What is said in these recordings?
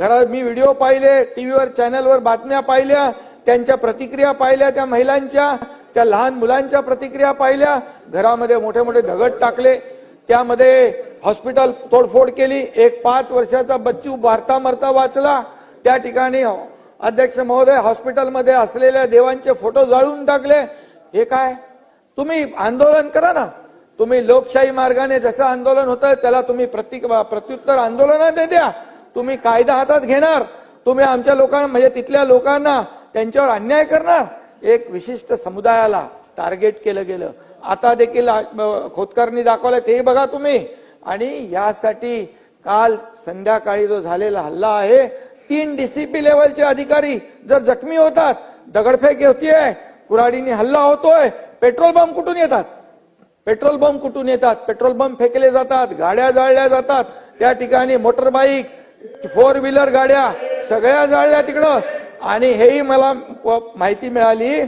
घरात मी व्हिडिओ पाहिले टीव्हीवर चॅनलवर बातम्या पाहिल्या त्यांच्या प्रतिक्रिया पाहिल्या त्या महिलांच्या त्या लहान मुलांच्या प्रतिक्रिया पाहिल्या घरामध्ये मोठे मोठे दगड टाकले त्यामध्ये हॉस्पिटल तोडफोड केली एक पाच वर्षाचा बच्चू भारता मरता वाचला त्या ठिकाणी अध्यक्ष महोदय हॉस्पिटलमध्ये असलेल्या देवांचे फोटो जाळून टाकले. हे काय? तुम्ही आंदोलन करा ना. तुम्ही लोकशाही मार्गाने जसं आंदोलन होतं त्याला तुम्ही प्रति प्रत्युत्तर आंदोलनात द्या. तुम्ही कायदा हातात घेणार. तुम्ही आमच्या लोकांना म्हणजे तिथल्या लोकांना त्यांच्यावर अन्याय करणार. एक विशिष्ट समुदायाला टार्गेट केलं गेलं. आता देखील आ- खोतकरनी दाखवलं ते बघा तुम्ही. आणि यासाठी काल संध्याकाळी जो झालेला हल्ला आहे तीन डीसीपी लेवलचे अधिकारी जर जखमी होतात दगडफेक होतीये कुऱ्हाडीने हल्ला होतोय पेट्रोल पंप कुठून येतात? पेट्रोल पंप कुठून येतात? पेट्रोल पंप फेकले जातात गाड्या जाळल्या जातात. त्या ठिकाणी मोटर बाईक फोर व्हीलर गाड्या सगळ्या जाळल्या तिकडं. आणि हेही मला माहिती मिळाली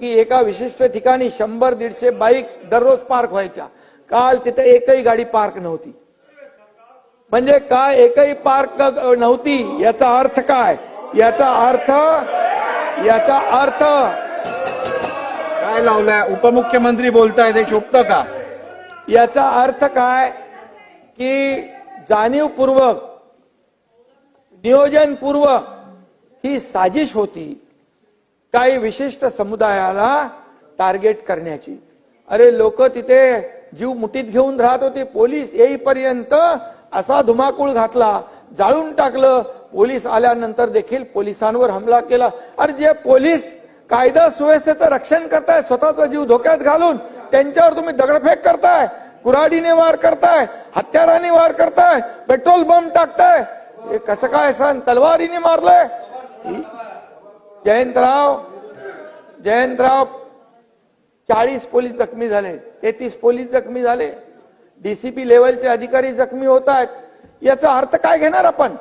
की एका विशिष्ट ठिकाणी शंभर दीडशे बाईक दररोज पार्क व्हायच्या. काल तिथे एकही गाडी पार्क नव्हती. म्हणजे काय एकही पार्क नव्हती याचा अर्थ काय? याचा अर्थ याचा अर्थ काय लावलाय? उपमुख्यमंत्री बोलतायत हे शोभतं का? याचा अर्थ काय? की जाणीवपूर्वक नियोजनपूर्वक ही साजिश होती काही विशिष्ट समुदायाला टार्गेट करण्याची. अरे लोक तिथे जीव मुठीत घेऊन राहत होते पोलीस येईपर्यंत असा धुमाकूळ घातला जाळून टाकलं. पोलीस आल्यानंतर देखील पोलिसांवर हमला केला. अरे जे पोलीस कायदा सुव्यवस्थेचं रक्षण करताय स्वतःचा जीव धोक्यात घालून त्यांच्यावर तुम्ही दगडफेक करताय कुऱ्हाडीने वार करताय हत्याराने वार करताय पेट्रोल बॉम्ब टाकताय हे कसं काय सण? तलवारीने मारलंय? जयंतराव जयंतराव चाळीस पोलीस जखमी झाले तेहतीस पोलीस जखमी झाले डीसीपी लेवलचे अधिकारी जखमी होत आहेत. याचा अर्थ काय घेणार आपण?